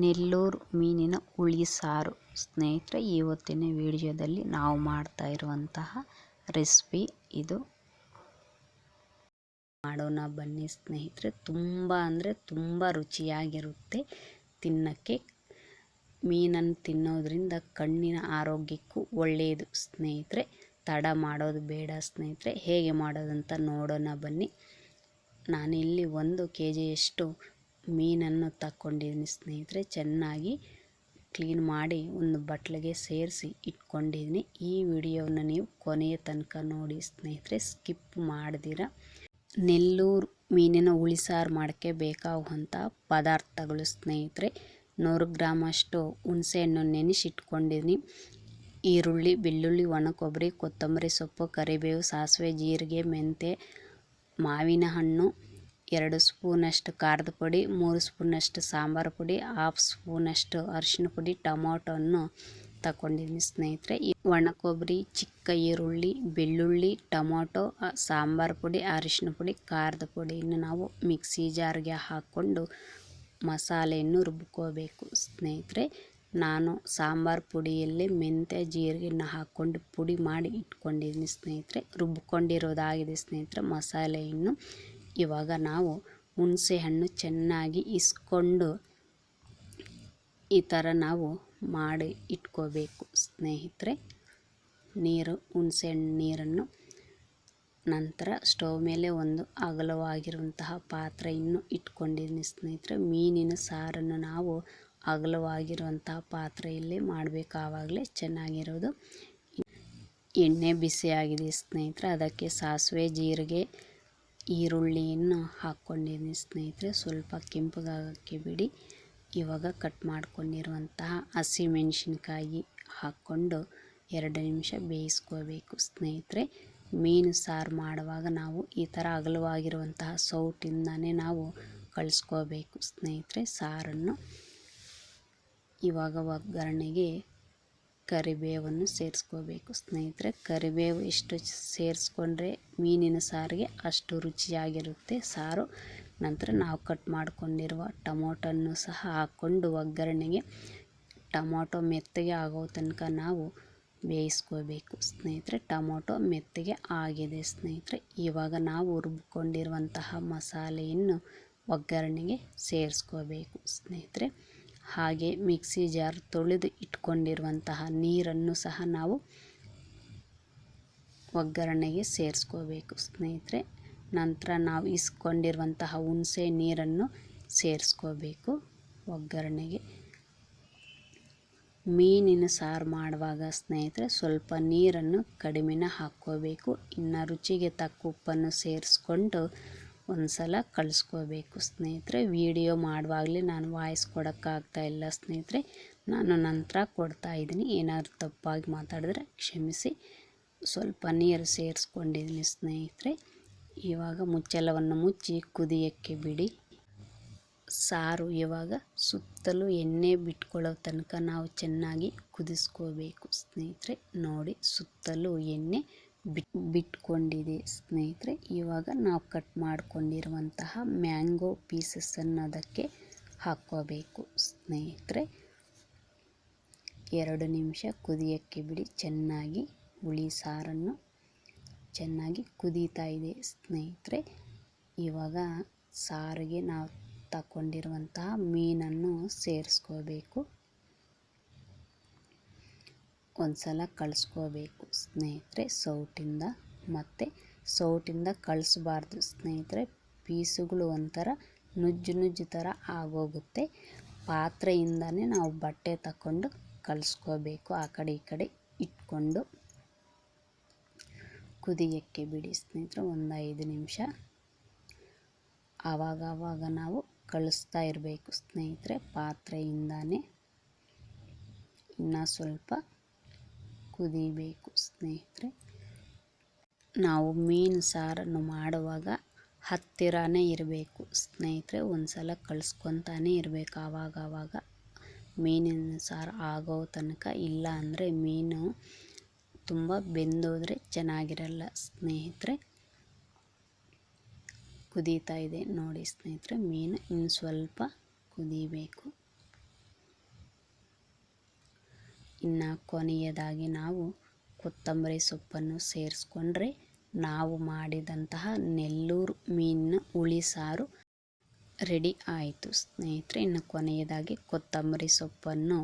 ನೆಲ್ಲೂರು ಮೀನಿನ ಹುಳಿ ಸಾರು. ಸ್ನೇಹಿತರೆ ಇವತ್ತಿನ ವಿಡಿಯೋದಲ್ಲಿ ನಾವು ಮಾಡ್ತಾ ಇರುವಂತಹ ರೆಸಿಪಿ ಇದು. ಮಾಡೋಣ ಬನ್ನಿ ಸ್ನೇಹಿತರೆ. ತುಂಬ ಅಂದರೆ ತುಂಬ ರುಚಿಯಾಗಿರುತ್ತೆ ತಿನ್ನೋಕ್ಕೆ. ಮೀನನ್ನು ತಿನ್ನೋದ್ರಿಂದ ಕಣ್ಣಿನ ಆರೋಗ್ಯಕ್ಕೂ ಒಳ್ಳೆಯದು ಸ್ನೇಹಿತರೆ. ತಡ ಮಾಡೋದು ಬೇಡ ಸ್ನೇಹಿತರೆ. ಹೇಗೆ ಮಾಡೋದಂತ ನೋಡೋಣ ಬನ್ನಿ. ನಾನಿಲ್ಲಿ ಒಂದು ಕೆ ಜಿಯಷ್ಟು ಮೀನನ್ನು ತಕ್ಕೊಂಡಿದ್ದೀನಿ ಸ್ನೇಹಿತರೆ, ಚೆನ್ನಾಗಿ ಕ್ಲೀನ್ ಮಾಡಿ ಒಂದು ಬಟ್ಲಿಗೆ ಸೇರಿಸಿ ಇಟ್ಕೊಂಡಿದ್ದೀನಿ ಈ ವಿಡಿಯೋನ ನೀವು ಕೊನೆಯ ತನಕ ನೋಡಿ ಸ್ನೇಹಿತರೆ ಸ್ಕಿಪ್ ಮಾಡ್ದಿರ. ನೆಲ್ಲೂರು ಮೀನಿನ ಉಳಿಸಾರು ಮಾಡೋಕ್ಕೆ ಬೇಕಾಗುವಂಥ ಪದಾರ್ಥಗಳು ಸ್ನೇಹಿತರೆ, ನೂರು ಗ್ರಾಮಷ್ಟು ಹುಣಸೆಹಣ್ಣು ನೆನೆಸಿಟ್ಕೊಂಡಿದ್ದೀನಿ ಈರುಳ್ಳಿ, ಬೆಳ್ಳುಳ್ಳಿ ಒಣ ಕೊಬ್ಬರಿ ಕೊತ್ತಂಬರಿ ಸೊಪ್ಪು, ಕರಿಬೇವು, ಸಾಸಿವೆ, ಜೀರಿಗೆ, ಮೆಂತ್ಯ, ಮಾವಿನ ಹಣ್ಣು ಎರಡು ಸ್ಪೂನಷ್ಟು ಖಾರದ ಪುಡಿ, ಮೂರು ಸ್ಪೂನಷ್ಟು ಸಾಂಬಾರು ಪುಡಿ, ಹಾಫ್ ಸ್ಪೂನಷ್ಟು ಅರಿಶಿನ ಪುಡಿ ಟೊಮೊಟೊನ್ನು ತಗೊಂಡಿದ್ದೀನಿ ಸ್ನೇಹಿತರೆ. ಈ ಒಣ ಕೊಬ್ಬರಿ ಚಿಕ್ಕ ಈರುಳ್ಳಿ, ಬೆಳ್ಳುಳ್ಳಿ, ಟೊಮೊಟೊ ಸಾಂಬಾರು ಪುಡಿ ಅರಿಶಿನ ಪುಡಿ, ಖಾರದ ಪುಡಿಯನ್ನು ನಾವು ಮಿಕ್ಸಿ ಜಾರ್ಗೆ ಹಾಕ್ಕೊಂಡು ಮಸಾಲೆಯನ್ನು ರುಬ್ಕೋಬೇಕು ಸ್ನೇಹಿತರೆ. ನಾನು ಸಾಂಬಾರು ಪುಡಿಯಲ್ಲಿ ಮೆಂತ್ಯ ಜೀರಿಗೆನ ಹಾಕ್ಕೊಂಡು ಪುಡಿ ಮಾಡಿ ಇಟ್ಕೊಂಡಿದ್ದೀನಿ ಸ್ನೇಹಿತರೆ. ರುಬ್ಬಿಕೊಂಡಿರೋದಾಗಿದೆ ಸ್ನೇಹಿತರೆ ಮಸಾಲೆಯನ್ನು ಇವಾಗ ನಾವು ಹುಣಸೆ ಹಣ್ಣು ಚೆನ್ನಾಗಿ ಇಸ್ಕೊಂಡು ಈ ಥರ ನಾವು ಮಾಡಿ ಇಟ್ಕೋಬೇಕು. ಸ್ನೇಹಿತರೆ, ನೀರು, ಹುಣಸೆ ಹಣ್ಣು ನೀರನ್ನು ನಂತರ ಸ್ಟವ್ ಮೇಲೆ ಒಂದು ಅಗಲವಾಗಿರುವಂತಹ ಪಾತ್ರೆಯನ್ನು ಇಟ್ಕೊಂಡಿದ್ದೀನಿ ಸ್ನೇಹಿತರೆ. ಮೀನಿನ ಸಾರನ್ನು ನಾವು ಅಗಲವಾಗಿರುವಂತಹ ಪಾತ್ರೆಯಲ್ಲಿ ಮಾಡಬೇಕು. ಆವಾಗಲೇ ಚೆನ್ನಾಗಿರೋದು. ಎಣ್ಣೆ ಬಿಸಿಯಾಗಿದೆ ಸ್ನೇಹಿತರೆ. ಅದಕ್ಕೆ ಸಾಸಿವೆ, ಜೀರಿಗೆ ಈರುಳ್ಳಿಯನ್ನು ಹಾಕ್ಕೊಂಡಿದ್ದೀನಿ ಸ್ನೇಹಿತರೆ. ಸ್ವಲ್ಪ ಕೆಂಪಗಾಗೋಕ್ಕೆ ಬಿಡಿ. ಇವಾಗ ಕಟ್ ಮಾಡ್ಕೊಂಡಿರುವಂತಹ ಹಸಿಮೆಣಸಿನ್ಕಾಯಿ ಹಾಕ್ಕೊಂಡು ಎರಡು ನಿಮಿಷ ಬೇಯಿಸ್ಕೋಬೇಕು ಸ್ನೇಹಿತರೆ. ಮೀನು ಸಾರು ಮಾಡುವಾಗ ನಾವು ಈ ಥರ ಅಗಲವಾಗಿರುವಂತಹ ಸೌಟಿಂದನೇ ನಾವು ಕಳಿಸ್ಕೋಬೇಕು ಸ್ನೇಹಿತರೆ ಸಾರನ್ನು. ಇವಾಗ ಒಗ್ಗರಣೆಗೆ ಕರಿಬೇವನ್ನು ಸೇರಿಸ್ಕೋಬೇಕು. ಸ್ನೇಹಿತರೆ, ಕರಿಬೇವು ಎಷ್ಟು ಸೇರಿಸ್ಕೊಂಡ್ರೆ ಮೀನಿನ ಸಾರಿಗೆ ಅಷ್ಟು ರುಚಿಯಾಗಿರುತ್ತೆ. ಸಾರು ನಂತರ ನಾವು ಕಟ್ ಮಾಡಿಕೊಂಡಿರುವ ಟೊಮೊಟೊನ್ನು ಸಹ ಹಾಕ್ಕೊಂಡು ಒಗ್ಗರಣೆಗೆ ಟೊಮೊಟೊ ಮೆತ್ತಗೆ ಆಗೋ ತನಕ ನಾವು ಬೇಯಿಸ್ಕೋಬೇಕು. ಸ್ನೇಹಿತರೆ, ಟೊಮೊಟೊ ಮೆತ್ತಗೆ ಆಗಿದೆ. ಸ್ನೇಹಿತರೆ, ಇವಾಗ ನಾವು ರುಬ್ಕೊಂಡಿರುವಂತಹ ಮಸಾಲೆಯನ್ನು ಒಗ್ಗರಣೆಗೆ ಸೇರಿಸ್ಕೋಬೇಕು. ಸ್ನೇಹಿತರೆ ಹಾಗೆ ಮಿಕ್ಸಿ ಜಾರ್ ತೊಳೆದು ಇಟ್ಕೊಂಡಿರುವಂತಹ ನೀರನ್ನು ಸಹ ನಾವು ಒಗ್ಗರಣೆಗೆ ಸೇರಿಸ್ಕೋಬೇಕು. ಸ್ನೇಹಿತರೆ, ನಂತರ ನಾವು ಇಸ್ಕೊಂಡಿರುವಂತಹ ಹುಣಸೆ ನೀರನ್ನು ಸೇರಿಸ್ಕೋಬೇಕು. ಒಗ್ಗರಣೆಗೆ ಮೀನಿನ ಸಾರು ಮಾಡುವಾಗ ಸ್ನೇಹಿತರೆ, ಸ್ವಲ್ಪ ನೀರನ್ನು ಕಡಿಮೆನ ಹಾಕ್ಕೋಬೇಕು. ಇನ್ನು ರುಚಿಗೆ ತಕ್ಕ ಉಪ್ಪನ್ನು ಸೇರಿಸ್ಕೊಂಡು ಒಂದು ಸಲ ಕಳಿಸ್ಕೋಬೇಕು ಸ್ನೇಹಿತರೆ. ವಿಡಿಯೋ ಮಾಡುವಾಗಲೇ ನಾನು ವಾಯ್ಸ್ ಕೊಡೋಕ್ಕಾಗ್ತಾ ಇಲ್ಲ ಸ್ನೇಹಿತರೆ. ನಾನು ನಂತರ ಕೊಡ್ತಾ ಇದ್ದೀನಿ. ಏನಾದರೂ ತಪ್ಪಾಗಿ ಮಾತಾಡಿದ್ರೆ ಕ್ಷಮಿಸಿ. ಸ್ವಲ್ಪ ನೀರು ಸೇರಿಸ್ಕೊಂಡಿದ್ದೀನಿ ಸ್ನೇಹಿತರೆ. ಇವಾಗ ಮುಚ್ಚಳವನ್ನು ಮುಚ್ಚಿ ಕುದಿಯೋಕ್ಕೆ ಬಿಡಿ. ಸಾರು ಇವಾಗ ಸುತ್ತಲೂ ಎಣ್ಣೆ ಬಿಟ್ಕೊಳ್ಳೋ ತನಕ ನಾವು ಚೆನ್ನಾಗಿ ಕುದಿಸ್ಕೋಬೇಕು ಸ್ನೇಹಿತರೆ. ನೋಡಿ ಸುತ್ತಲೂ ಎಣ್ಣೆ ಬಿಟ್, ಬಿಟ್ಕೊಂಡಿದೆ. ಸ್ನೇಹಿತರೆ, ಇವಾಗ ನಾವು ಕಟ್ ಮಾಡ್ಕೊಂಡಿರುವಂತಹ ಮ್ಯಾಂಗೋ ಪೀಸಸ್ಸನ್ನು ಅದಕ್ಕೆ ಹಾಕ್ಕೋಬೇಕು. ಸ್ನೇಹಿತರೆ, ಎರಡು ನಿಮಿಷ ಕುದಿಯೋಕ್ಕೆ ಬಿಡಿ. ಚೆನ್ನಾಗಿ ಹುಳಿ ಸಾರನ್ನು ಚೆನ್ನಾಗಿ ಕುದೀತಾ ಇದೆ. ಸ್ನೇಹಿತರೆ, ಇವಾಗ ಸಾರಿಗೆ ನಾವು ತಗೊಂಡಿರುವಂತಹ ಮೀನನ್ನು ಸೇರಿಸ್ಕೋಬೇಕು. ಒಂದು ಸಲ ಕಳಿಸ್ಕೋಬೇಕು. ಸ್ನೇಹಿತರೆ, ಸೌಟಿಂದ ಮತ್ತು ಸೌಟಿಂದ ಕಳಿಸ್ಬಾರ್ದು. ಸ್ನೇಹಿತರೆ, ಪೀಸುಗಳು ಒಂಥರ ನುಜ್ಜು ನುಜ್ಜು ಥರ ಆಗೋಗುತ್ತೆ. ಪಾತ್ರೆಯಿಂದನೇ ನಾವು ಬಟ್ಟೆ ತಗೊಂಡು ಕಲಿಸ್ಕೋಬೇಕು ಆ ಕಡೆ ಈ ಕಡೆ ಇಟ್ಕೊಂಡು ಕುದಿಯೋಕ್ಕೆ ಬಿಡಿ. ಸ್ನೇಹಿತರೆ, ಒಂದು ಐದು ನಿಮಿಷ. ಆವಾಗ ಆವಾಗ ನಾವು ಕಳಿಸ್ತಾ ಇರಬೇಕು. ಸ್ನೇಹಿತರೆ, ಪಾತ್ರೆಯಿಂದನೇ ಇನ್ನೂ ಸ್ವಲ್ಪ ಕುದಿಬೇಕು ಸ್ನೇಹಿತರೆ. ನಾವು ಮೀನು ಸಾರನ್ನು ಮಾಡುವಾಗ ಹತ್ತಿರನೇ ಇರಬೇಕು ಸ್ನೇಹಿತರೆ. ಒಂದು ಸಲ ಕಳಿಸ್ಕೊತಾನೆ ಇರಬೇಕು ಆವಾಗವಾಗ. ಆವಾಗ ಮೀನಿನ ಸಾರು ಆಗೋ ತನಕ ಇಲ್ಲ ಅಂದರೆ ಮೀನು ತುಂಬ ಬೆಂದೋದ್ರೆ ಚೆನ್ನಾಗಿರಲ್ಲ ಸ್ನೇಹಿತರೆ. ಕುದೀತಾ ಇದೆ ನೋಡಿ ಸ್ನೇಹಿತರೆ, ಮೀನು ಇನ್ನು ಸ್ವಲ್ಪ ಕುದೀಬೇಕು. ಇನ್ನು ಕೊನೆಯದಾಗಿ ನಾವು ಕೊತ್ತಂಬರಿ ಸೊಪ್ಪನ್ನು ಸೇರಿಸ್ಕೊಂಡ್ರೆ ನಾವು ಮಾಡಿದಂತಹ ನೆಲ್ಲೂರು ಮೀನಿನ ಹುಳಿ ಸಾರು ರೆಡಿ ಆಯಿತು. ಸ್ನೇಹಿತರೆ, ಇನ್ನು ಕೊನೆಯದಾಗಿ ಕೊತ್ತಂಬರಿ ಸೊಪ್ಪನ್ನು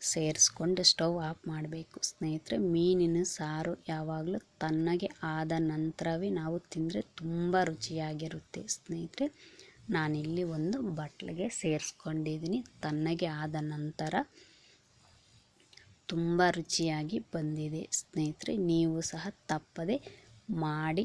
ಸೇರಿಸ್ಕೊಂಡು ಸ್ಟವ್ ಆಫ್ ಮಾಡಬೇಕು. ಸ್ನೇಹಿತರೆ, ಮೀನಿನ ಸಾರು ಯಾವಾಗಲೂ ತನ್ನಗೆ ಆದ ನಂತರವೇ ನಾವು ತಿಂದರೆ ತುಂಬ ರುಚಿಯಾಗಿರುತ್ತೆ. ಸ್ನೇಹಿತರೆ, ನಾನಿಲ್ಲಿ ಒಂದು ಬಟ್ಲಿಗೆ ಸೇರಿಸ್ಕೊಂಡಿದ್ದೀನಿ. ತನ್ನಗೆ ಆದ ನಂತರ ತುಂಬ ರುಚಿಯಾಗಿ ಬಂದಿದೆ. ಸ್ನೇಹಿತರೆ, ನೀವು ಸಹ ತಪ್ಪದೆ ಮಾಡಿ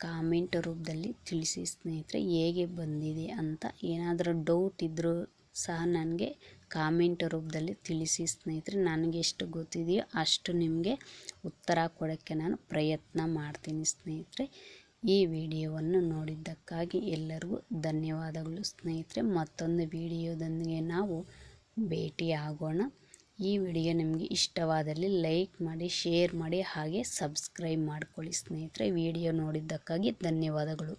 ಕಾಮೆಂಟ್ ರೂಪದಲ್ಲಿ ತಿಳಿಸಿ. ಸ್ನೇಹಿತರೆ, ಹೇಗೆ ಬಂದಿದೆ ಅಂತ ಏನಾದರೂ ಡೌಟ್ ಇದ್ದರೂ ಸಹ ನನಗೆ ಕಾಮೆಂಟ್ ರೂಪದಲ್ಲಿ ತಿಳಿಸಿ. ಸ್ನೇಹಿತರೆ, ನನಗೆ ಎಷ್ಟು ಗೊತ್ತಿದೆಯೋ ಅಷ್ಟು ನಿಮಗೆ ಉತ್ತರ ಕೊಡೋಕ್ಕೆ ನಾನು ಪ್ರಯತ್ನ ಮಾಡ್ತೀನಿ. ಸ್ನೇಹಿತರೆ, ಈ ವಿಡಿಯೋವನ್ನು ನೋಡಿದ್ದಕ್ಕಾಗಿ ಎಲ್ಲರಿಗೂ ಧನ್ಯವಾದಗಳು. ಸ್ನೇಹಿತರೆ, ಮತ್ತೊಂದು ವಿಡಿಯೋದೊಂದಿಗೆ ನಾವು ಭೇಟಿ ಆಗೋಣ ಈ ವಿಡಿಯೋ ನಿಮಗೆ ಇಷ್ಟವಾದಲ್ಲಿ ಲೈಕ್ ಮಾಡಿ, ಶೇರ್ ಮಾಡಿ ಹಾಗೆ ಸಬ್ಸ್ಕ್ರೈಬ್ ಮಾಡ್ಕೊಳ್ಳಿ ಸ್ನೇಹಿತರೆ. ವಿಡಿಯೋ ನೋಡಿದ್ದಕ್ಕಾಗಿ ಧನ್ಯವಾದಗಳು.